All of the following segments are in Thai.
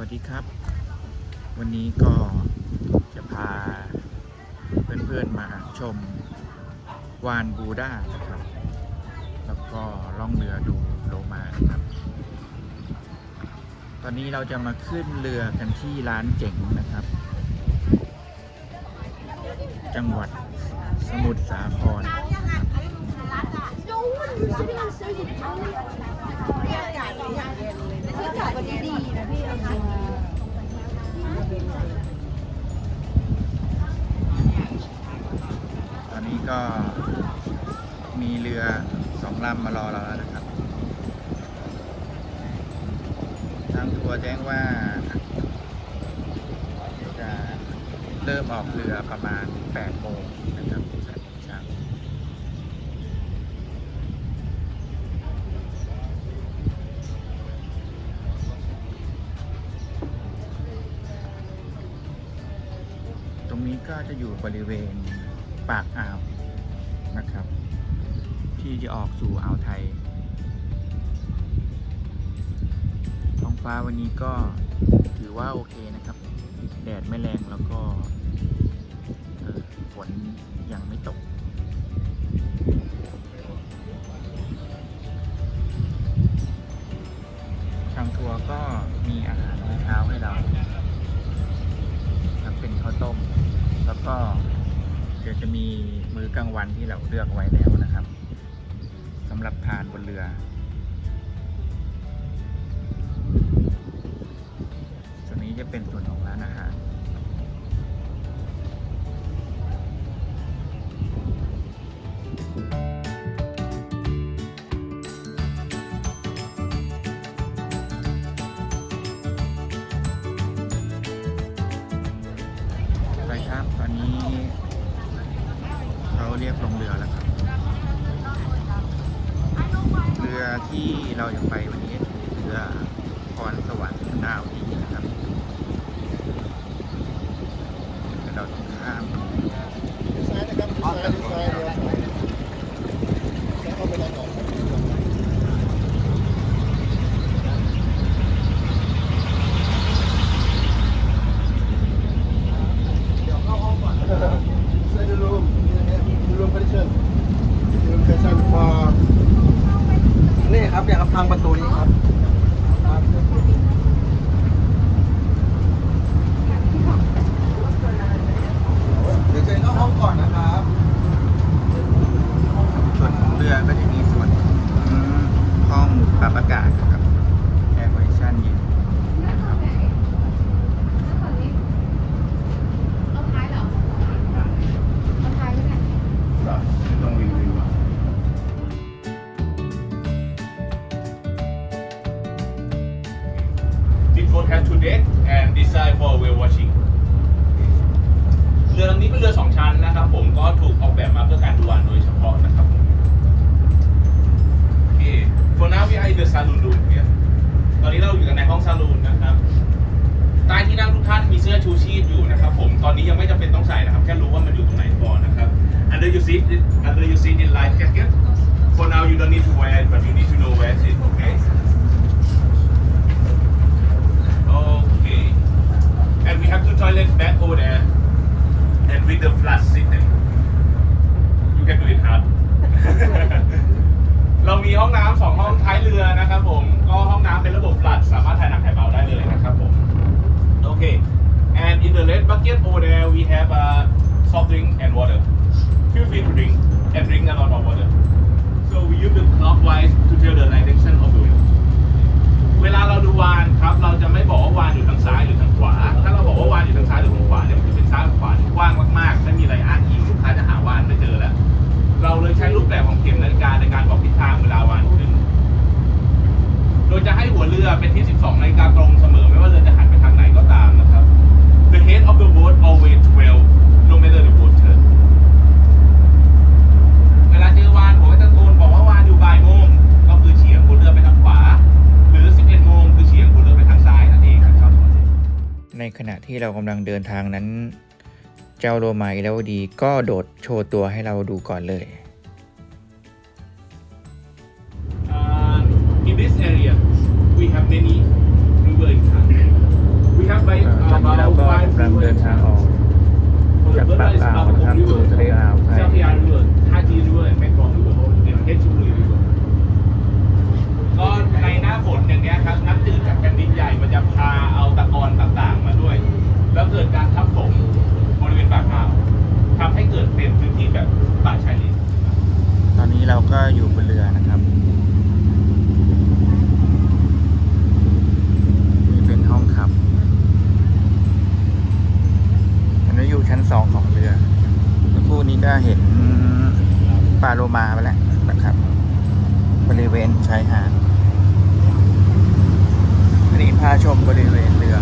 วัสดีครับ วันนี้ก็จะพาเพื่อนๆมาชมวานบูด้านะครับ แล้วก็ล่องเรือดูโลมานะครับ ตอนนี้เราจะมาขึ้นเรือกันที่ร้านเจ๋งนะครับ จังหวัดสมุทรสาคร ลำมารอเราแล้วนะครับ ทางทัวร์แจ้งว่าจะเริ่มออกเรือประมาณ8โมงนะครับ8เช้าตรงนี้ก็จะอยู่บริเวณ สู่อ่าวไทย ท้องฟ้าวันนี้ก็ถือว่าโอเคนะครับ แดดไม่แรงแล้วก็ฝนยังไม่ตกทางทัวร์ก็มีอาหารมื้อเช้าให้เราทั้งเป็นข้าวต้ม แล้วก็เดี๋ยวจะมีมื้อกลางวันที่เราเลือกไว้แล้วนะครับำหรับทานบนเรือ ส่วนนี้จะเป็นส่วนของร้านอาหารไปครับ ตอนนี้เขาเรียกลงเรือแล้วครับ เรือ ที่เราจะไปวันนี้คือเรือพรสวรรค์ดาวดีนะครับเราต้องข้ามซ้ายนะครับซ้ายซ้ายเรือเข้าไปได้ก่อนเ This boat has two decks and designed for whale watching เรือลำนี้เป็นเรือสองชั้นนะครับผมก็ถูกออกแบบมาเพื่อการดูวานโดยเฉพาะนะครับผมโอเค for now we are in the saloon room here ตอนนี้เราอยู่กันในห้องซาลูนนะครับใต้ที่นั่งทุกท่านมีเสื้อชูชีพอยู่นะครับผมตอนนี้ยังไม่จำเป็นต้องใส่นะครับ แค่รู้ว่ามันอยู่ตรงไหนพอนะครับ under your seat under your seat in life jacket for now you don't need to wear it but you need to know where it is okay Okay. And we have two toilets back over there. And with the flush system. You can do it hard. เรามีห้องน้ำสองห้องท้ายเรือนะครับผม ก็ห้องน้ำเป็นระบบ flush สามารถถ่ายหนักถ่ายเบาได้เลยนะครับผม โอเค and in the red bucket over there we have a soft drink and water feel free to drink and drink a lot of water so we use the clockwise to tell the direction of the wheel เวลาเราดูวานครับเราจะไม่บอกว่าวานอยู่ทางซ้ายหรือทางขวา ถ้าเราบอกว่าวานอยู่ทางซ้ายหรือทางขวาเนี่ยมันจะเป็นซ้ายกับขวาที่กว้างมากๆไม่มีอะไรอ้างอิงลูกค้าจะหาวานไม่เจอแล้ว เราเลยใช้รูปแบบของเข็มนาฬิกาในการบอกทิศทางเวลาวานขึ้น โดยจะให้หัวเรือเป็นที่ 12นาฬิกาตรงเสมอไม่ว่าเรือจะหันไปทางไหนก็ตามนะครับ The head of the boat always 12 no matter the ในขณะที่เรากำลังเดินทางนั้น เจ้าโรมาอิเลวดีก็โดดโชว์ตัวให้เราดูก่อนเลย uh, in this area we have many river in Thailand we have by ตอนนี้เราก็กำลังเดินทางออกจากปากอ่าวนะครับสู่ทะเลอ่าวไทย river ท่าจีน river แมงกอก river เพชรบุรี river ก็ในหน้าฝนอย่างเงี้ยครับน้ำจืดจากแผ่นดินใหญ่มันจะพาเอาตะกอนตะ ก็อยู่บนเรือนะครับ นี่เป็นห้องขับ อันนี้อยู่ชั้นสองของเรือเมื่อครู่นี้ก็เห็นปลาโลมาไปแล้วนะครับ บริเวณชายหาดอันนี้พาชมบริเวณเรือ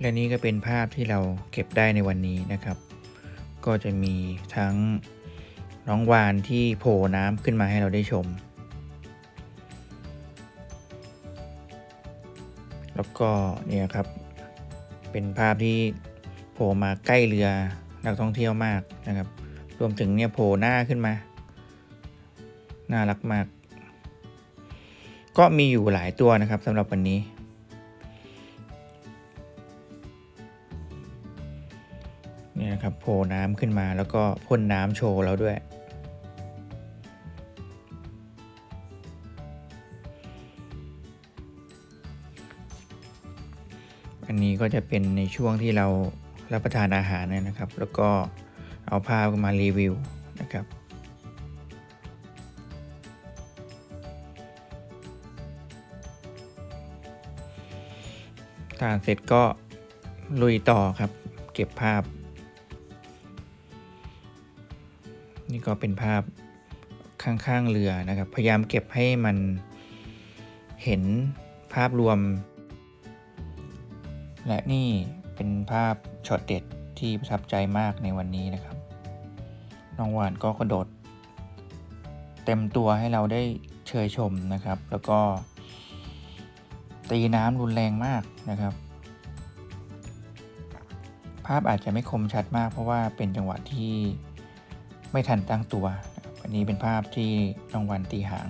และนี่ก็เป็นภาพที่เราเก็บได้ในวันนี้นะครับ ก็จะมีทั้งน้องวานที่โผล่น้ำขึ้นมาให้เราได้ชม แล้วก็เนี่ยครับ เป็นภาพที่โผล่มาใกล้เรือนักท่องเที่ยวมากนะครับ รวมถึงเนี่ยโผล่หน้าขึ้นมา น่ารักมาก ก็มีอยู่หลายตัวนะครับสำหรับวันนี้ นะครับโผล่น้ำขึ้นมาแล้วก็พ่นน้ำโชว์เราด้วย อันนี้ก็จะเป็นในช่วงที่เรารับประทานอาหารนะครับ แล้วก็เอาภาพมารีวิวนะครับทานเสร็จก็ลุยต่อครับ เก็บภาพ นี่ก็เป็นภาพข้างๆเรือนะครับ พยายามเก็บให้มันเห็นภาพรวม และนี่เป็นภาพช็อตเด็ดที่ประทับใจมากในวันนี้นะครับ น้องหวานก็กระโดด เต็มตัวให้เราได้เชยชมนะครับ แล้วก็ ตีน้ำรุนแรงมากนะครับ ภาพอาจจะไม่คมชัดมากเพราะว่าเป็นจังหวะที่ ไม่ทันตั้งตัว อันนี้เป็นภาพที่น้องวันตีหาง